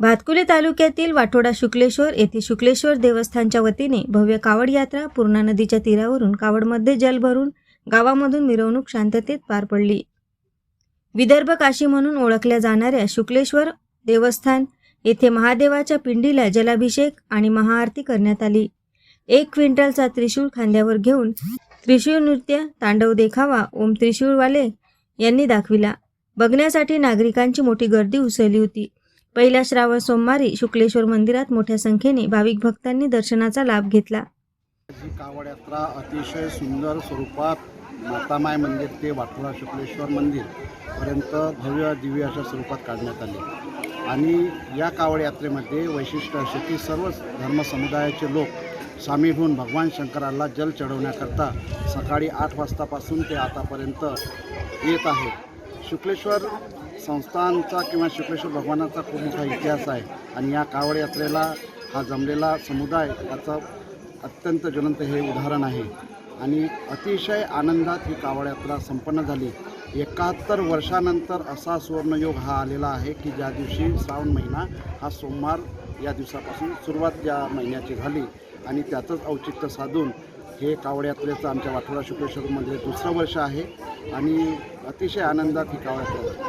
भातकुले तालुक्यातील वाठोडा शुक्लेश्वर येथे शुक्लेश्वर देवस्थानच्या वतीने भव्य कावड यात्रा पूर्णा नदीच्या तीरावरून कावडमध्ये जल भरून गावामधून मिरवणूक शांततेत पार पडली. विदर्भ काशी म्हणून ओळखल्या जाणाऱ्या शुक्लेश्वर देवस्थान येथे महादेवाच्या पिंडीला जलाभिषेक आणि महाआरती करण्यात आली. एक क्विंटलचा त्रिशूळ खांद्यावर घेऊन त्रिशूळ नृत्य तांडव देखावा ओम त्रिशूळवाले यांनी दाखविला. बघण्यासाठी नागरिकांची मोठी गर्दी उसळली होती. पहिल्या श्रावण सोमवारी शुक्लेश्वर मंदिरात मोठ्या संख्येने भाविक भक्तांनी दर्शनाचा लाभ घेतला. ही कावड यात्रा अतिशय सुंदर स्वरूपात मातामाय मंदिर ते वाटोळा शुक्लेश्वर मंदिर पर्यंत भव्य दिव्य अशा स्वरूपात काढण्यात आले. आणि या कावड यात्रेमध्ये वैशिष्ट्य असे की सर्व धर्मसमुदायाचे लोक सामील होऊन भगवान शंकराला जल चढवण्याकरता सकाळी आठ वाजतापासून ते आतापर्यंत येत आहेत. शुक्लेश्वर संस्थांचा किंवा शुक्लेश्वर भगवानाचा खूप मोठा इतिहास आहे. आणि या कावड यात्रेला हा जमलेला समुदाय याचा अत्यंत ज्वलंत हे उदाहरण आहे. आणि अतिशय आनंदात ही कावड यात्रा संपन्न झाली. एकाहत्तर वर्षानंतर असा सुवर्णयोग हा आलेला आहे की ज्या दिवशी श्रावण महिना हा सोमवार या दिवसापासून सुरुवात या महिन्याची झाली. आणि त्याचंच औचित्य साधून हे कावड यात्रेचं आमच्या वाठोडा शुक्लेश्वरमध्ये दुसरं वर्ष आहे. आणि अतिशय आनंदात ही कावड यात्रा